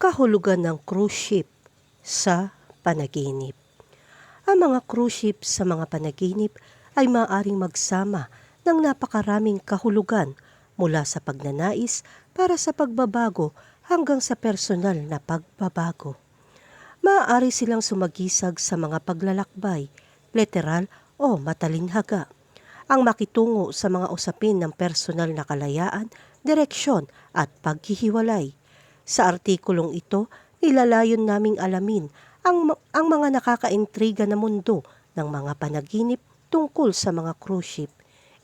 kahulugan ng cruise ship sa panaginip. Ang mga cruise ship sa mga panaginip ay maaaring magsama ng napakaraming kahulugan mula sa pagnanais para sa pagbabago hanggang sa personal na pagbabago. Maaari silang sumagisag sa mga paglalakbay, literal o matalinhaga, ang makitungo sa mga usapin ng personal na kalayaan, direksyon at paghihiwalay. Sa artikulong ito, nilalayon naming alamin ang, ang mga nakakaintriga na mundo ng mga panaginip tungkol sa mga cruise ship.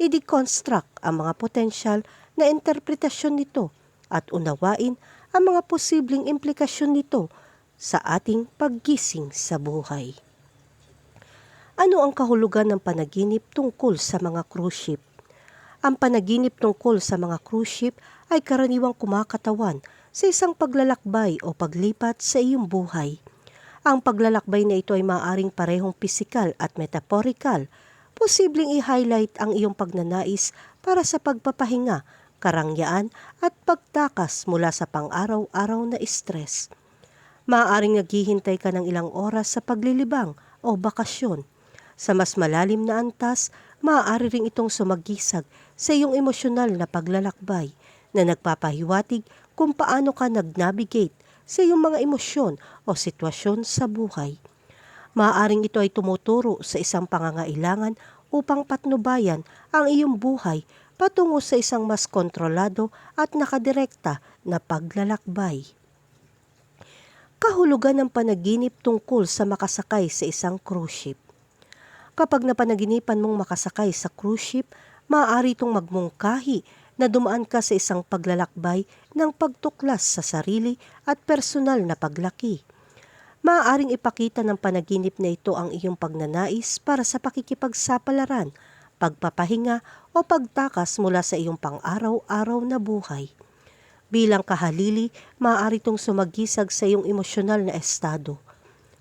I-deconstruct ang mga potensyal na interpretasyon nito at unawain ang mga posibleng implikasyon nito sa ating paggising sa buhay. Ano ang kahulugan ng panaginip tungkol sa mga cruise ship? Ang panaginip tungkol sa mga cruise ship ay karaniwang kumakatawan sa isang paglalakbay o paglipat sa iyong buhay. Ang paglalakbay na ito ay maaaring parehong pisikal at metaphorical. Posibleng i-highlight ang iyong pagnanais para sa pagpapahinga, karangyaan at pagtakas mula sa pang-araw-araw na stress. Maaaring naghihintay ka ng ilang oras sa paglilibang o bakasyon. Sa mas malalim na antas, maaari ring itong sumagisag sa iyong emosyonal na paglalakbay na nagpapahiwatig kung paano ka nag-navigate sa iyong mga emosyon o sitwasyon sa buhay. Maaaring ito ay tumuturo sa isang pangangailangan upang patnubayan ang iyong buhay patungo sa isang mas kontrolado at nakadirekta na paglalakbay kahulugan ng panaginip tungkol sa makasakay sa isang cruise ship. Kapag napanaginipan mong makasakay sa cruise ship, maaari itong magmungkahi na dumaan ka sa isang paglalakbay ng pagtuklas sa sarili at personal na paglaki. Maaaring ipakita ng panaginip na ito ang iyong pagnanais para sa pakikipagsapalaran, pagpapahinga o pagtakas mula sa iyong pang-araw-araw na buhay. Bilang kahalili, maaari itong sumagisag sa iyong emosyonal na estado.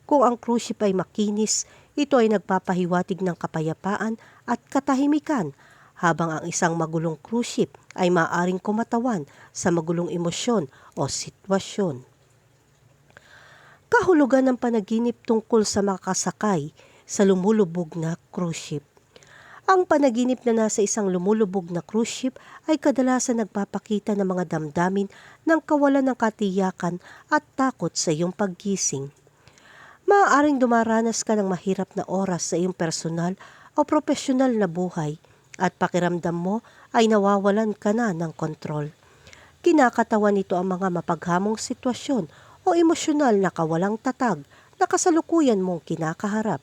Kung ang cruise ay makinis, ito ay nagpapahiwatig ng kapayapaan at katahimikan, habang ang isang magulong cruise ship ay maaaring kumatawan sa magulong emosyon o sitwasyon. Kahulugan ng panaginip tungkol sa makasakay sa lumulubog na cruise ship. Ang panaginip na nasa isang lumulubog na cruise ship ay kadalasan nagpapakita ng mga damdamin ng kawalan ng katiyakan at takot sa iyong paggising. Maaaring dumaranas ka ng mahirap na oras sa iyong personal o profesional na buhay at pakiramdam mo ay nawawalan ka na ng kontrol. Kinakatawan nito ang mga mapaghamong sitwasyon o emosyonal na kawalang tatag na kasalukuyan mong kinakaharap.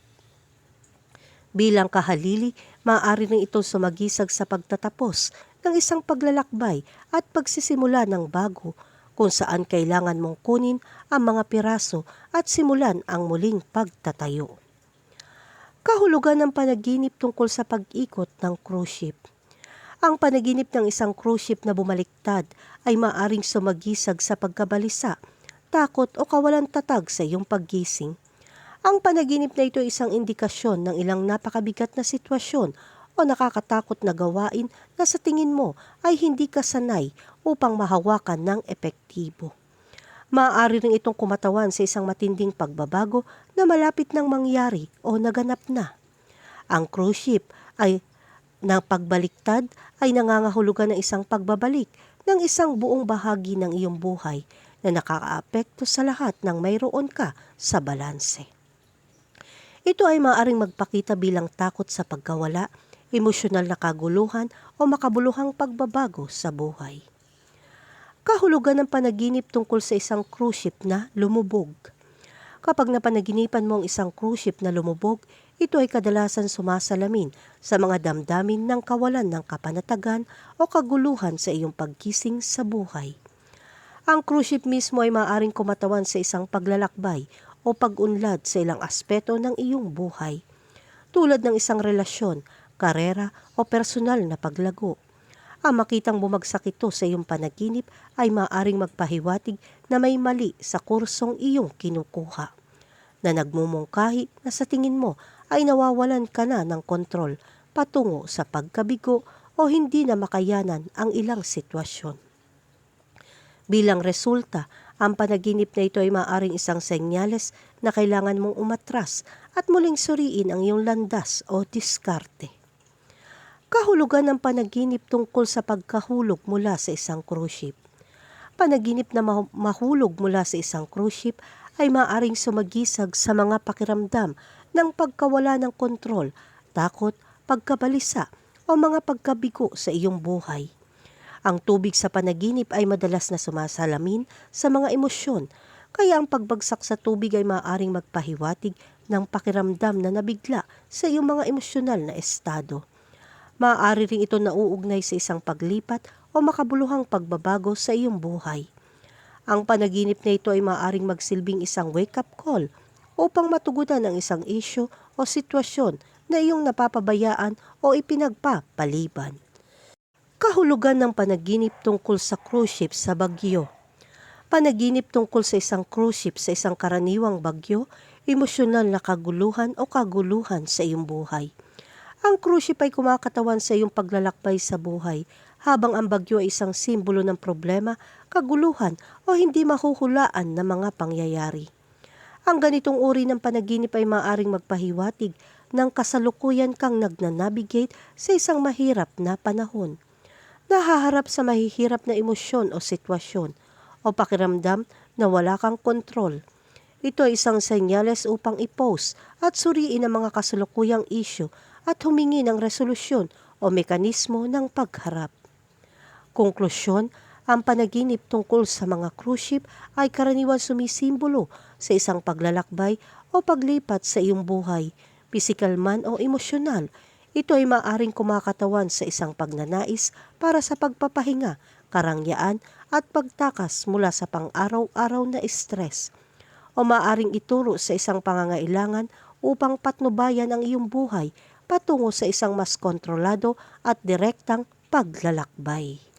Bilang kahalili, maaari rin ito sumagisag sa pagtatapos ng isang paglalakbay at pagsisimula ng bago kung saan kailangan mong kunin ang mga piraso at simulan ang muling pagtatayo. Kahulugan ng panaginip tungkol sa pag-ikot ng cruise ship. Ang panaginip ng isang cruise ship na bumaliktad ay maaring sumagisag sa pagkabalisa, takot o kawalan tatag sa iyong paggising. Ang panaginip na ito ay isang indikasyon ng ilang napakabigat na sitwasyon o nakakatakot na gawain na sa tingin mo ay hindi ka sanay upang mahawakan ng epektibo. Maaari rin itong kumatawan sa isang matinding pagbabago na malapit nang mangyari o naganap na. Ang cruise ship ay na pagbaliktad ay nangangahulugan ng isang pagbabalik ng isang buong bahagi ng iyong buhay na nakakaapekto sa lahat ng mayroon ka sa balanse. Ito ay maaaring magpakita bilang takot sa pagkawala, emosyonal na kaguluhan o makabuluhang pagbabago sa buhay. Kahulugan ng panaginip tungkol sa isang cruise ship na lumubog. Kapag napanaginipan mo ang isang cruise ship na lumubog, ito ay kadalasan sumasalamin sa mga damdamin ng kawalan ng kapanatagan o kaguluhan sa iyong pagkising sa buhay. Ang cruise ship mismo ay maaaring kumatawan sa isang paglalakbay o pag-unlad sa ilang aspeto ng iyong buhay, tulad ng isang relasyon, karera o personal na paglago. Ang makitang bumagsak ito sa iyong panaginip ay maaring magpahiwatig na may mali sa kursong iyong kinukuha, na nagmumungkahi na sa tingin mo ay nawawalan ka na ng kontrol patungo sa pagkabigo o hindi na makayanan ang ilang sitwasyon. Bilang resulta, Ang panaginip na ito ay maaaring isang senyales na kailangan mong umatras at muling suriin ang iyong landas o diskarte. Kahulugan ng panaginip tungkol sa pagkahulog mula sa isang cruise ship. Panaginip na ma- mahulog mula sa isang cruise ship ay maaaring sumagisag sa mga pakiramdam ng pagkawala ng kontrol, takot, pagkabalisa o mga pagkabigo sa iyong buhay. Ang tubig sa panaginip ay madalas na sumasalamin sa mga emosyon, kaya ang pagbagsak sa tubig ay maaaring magpahiwatig ng pakiramdam na nabigla sa iyong mga emosyonal na estado. Maaari ring ito nauugnay sa isang paglipat o makabuluhang pagbabago sa iyong buhay. Ang panaginip na ito ay maaaring magsilbing isang wake-up call upang matugunan ang isang isyo o sitwasyon na iyong napapabayaan o ipinagpapaliban. Kahulugan ng panaginip tungkol sa cruise ship sa bagyo. Panaginip tungkol sa isang cruise ship sa isang karaniwang bagyo, emosyonal na kaguluhan o kaguluhan sa iyong buhay. Ang ay kumakatawan sa iyong paglalakbay sa buhay, habang ang bagyo ay isang simbolo ng problema, kaguluhan o hindi mahuhulaan na mga pangyayari. Ang ganitong uri ng panaginip ay maaaring magpahiwatig ng kasalukuyan kang nagnanavigate sa isang mahirap na panahon. Nahaharap sa mahihirap na emosyon o sitwasyon o pakiramdam na wala kang kontrol. Ito ay isang senyales upang i-post at suriin ang mga kasalukuyang issue at humingi ng resolusyon o mekanismo ng pagharap. Konklusyon, ang panaginip tungkol sa mga cruise ship ay karaniwan sumisimbolo sa isang paglalakbay o paglipat sa iyong buhay, pisikal man o emosyonal. Ito ay maaring kumakatawan sa isang pagnanais para sa pagpapahinga, karangyaan at pagtakas mula sa pang-araw-araw na stress. O maaring ituro sa isang pangangailangan upang patnubayan ang iyong buhay patungo sa isang mas kontrolado at direktang paglalakbay.